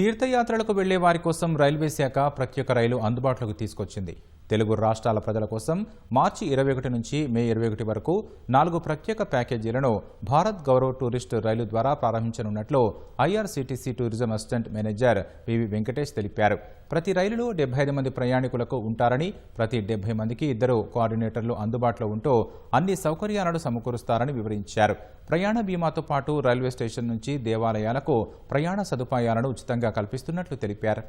తీర్థయాత్రలకు వెళ్ళే వారి కోసం రైల్వే శాఖ ప్రత్యేక రైలు అందుబాటులోకి తీసుకొచ్చింది. తెలుగు రాష్ట్రాల ప్రజల కోసం మార్చి ఇరవై ఒకటి నుంచి మే ఇరవై ఒకటి వరకు నాలుగు ప్రత్యేక ప్యాకేజీలను భారత్ గౌరవ్ టూరిస్ట్ రైలు ద్వారా ప్రారంభించనున్నట్లు IRCTC tourism assistant manager VV Venkatesh తెలిపారు. ప్రతి రైలులో డెబ్బై ఐదు మంది ప్రయాణికులకు ఉంటారని ప్రతి డెబ్బై మందికి ఇద్దరు కోఆర్డినేటర్లు అందుబాటులో ఉంటూ అన్ని సౌకర్యాలను సమకూరుస్తారని వివరించారు. ప్రయాణ బీమాతో పాటు రైల్వే స్టేషన్ నుంచి దేవాలయాలకు ప్రయాణ సదుపాయాలను ఉచితంగా కల్పిస్తున్నట్లు తెలిపారు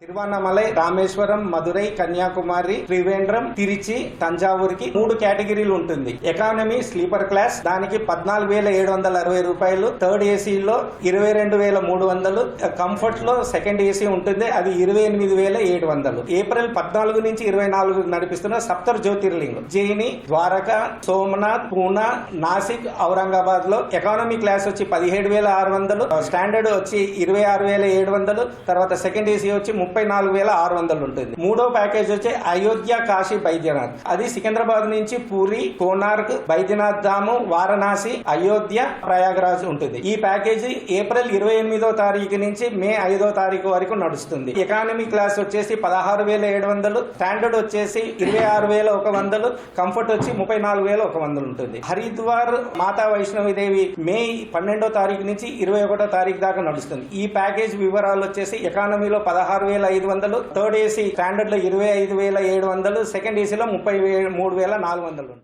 తిరువన్నమలై రామేశ్వరం మదురై కన్యాకుమారి త్రివేంద్రం తిరిచి తంజావూరుకి మూడు కేటగిరీలు ఉంటుంది. ఎకానమీ స్లీపర్ క్లాస్ దానికి పద్నాలుగు వేల ఏడు వందల అరవై రూపాయలు. థర్డ్ ఏసీలో ఇరవై రెండు వేల మూడు వందలు. కంఫర్ట్లో సెకండ్ ఏసీ ఉంటుంది అది ఇరవై ఎనిమిది వేల ఏడు వందలు. ఏప్రిల్ పద్నాలుగు నుంచి ఇరవై నాలుగు నడిపిస్తున్న సప్తర్ జ్యోతిర్లింగ్. జైని ద్వారక సోమనాథ్ పూనా నాసిక్ ఔరంగాబాద్లో ఎకానమీ క్లాస్ వచ్చి పదిహేడు వేల ఆరు వందలు. స్టాండర్డ్ వచ్చి ఇరవై ఆరు వేల ఏడు వందలు. తర్వాత సెకండ్ ఏసీ వచ్చి ముప్పై నాలుగు వేల ఆరు వందలు ఉంటుంది. మూడో ప్యాకేజ్ వచ్చి అయోధ్య కాశీ బైద్యనాథ్. అది సికింద్రాబాద్ నుంచి పూరి కోనార్క్ బైద్యనాథ్ ధాము వారణాసి అయోధ్య ప్రయాగరాజ్ ఉంటుంది. ఈ ప్యాకేజీ ఏప్రిల్ ఇరవై ఎనిమిదో తారీఖు నుంచి మే ఐదో తారీఖు వరకు నడుస్తుంది. ఎకానమీ క్లాస్ వచ్చేసి పదహారు వేల ఏడు వందలు స్టాండర్డ్ వచ్చేసి ఇరవై ఆరు వేల ఒక వందలు కంఫర్ట్ వచ్చి ముప్పై నాలుగు వేల ఒక వందలు ఉంటుంది. హరిద్వార్ మాతా వైష్ణవిదేవి మే పన్నెండో తారీఖు నుంచి ఇరవై ఒకటో తారీఖు దాకా నడుస్తుంది. ఈ ప్యాకేజ్ వివరాలు వచ్చేసి ఎకానమీలో పదహారు వేల ఐదు వందలు థర్డ్ ఏసీ స్టాండర్డ్లో ఇరవై ఐదు వేల ఏడు వందలు సెకండ్ ఏసీలో ముప్పై మూడు వేల నాలుగు వందలు.